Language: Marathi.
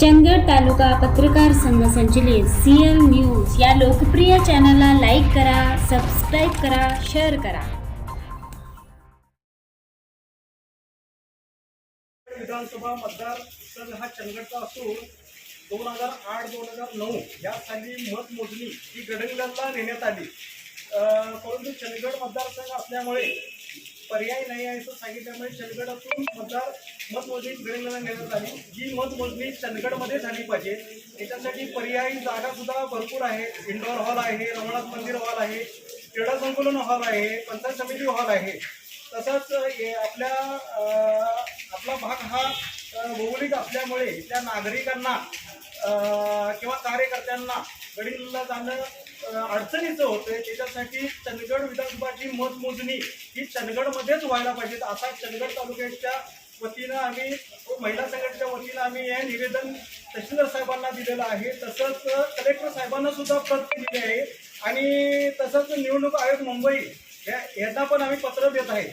चंदगड तालुका पत्रकार संघ संचलित सीएल न्यूज या लोकप्रिय चॅनलला लाईक करा सबस्क्राईब करा शेअर करा. विधानसभा मतदार संघ हा चंदगडचा असून दोन हजार आठ दोन हजार नऊ या साली मतमोजणी ही गडंगला नेण्यात आली. परंतु चंदगड मतदारसंघ असल्यामुळे पर्याय नाही आहे असं सांगितल्यामुळे चंदगडातून मतदार मतमोजणी गडंगलला नेण्यात आली. जी मतमोजणी चंदगडमध्ये झाली पाहिजे त्याच्यासाठी पर्यायी जागा सुद्धा भरपूर आहे. इंडोर हॉल आहे रमणाथ मंदिर हॉल आहे क्रीडा संकुलन हॉल आहे पंचायत समिती हॉल आहे. तसंच आपल्या आपला भाग हा भौगोलिक असल्यामुळे त्या नागरिकांना किंवा कार्यकर्त्यांना गडिंगला जाणं अडचणीचं होतंय. त्याच्यासाठी चंदगड विधानसभाची मतमोजणी ही चंदगडमध्येच व्हायला पाहिजे आता चंदगड तालुक्याच्या वतीनं आम्ही हो, महिला संघटनेच्या वतीनं आम्ही हे निवेदन तहसीलदार साहेबांना दिलेलं आहे. तसंच कलेक्टर साहेबांना सुद्धा पत्र दिले आहे. आणि तसंच निवडणूक आयोग मुंबई यांना पण आम्ही पत्र देत आहे.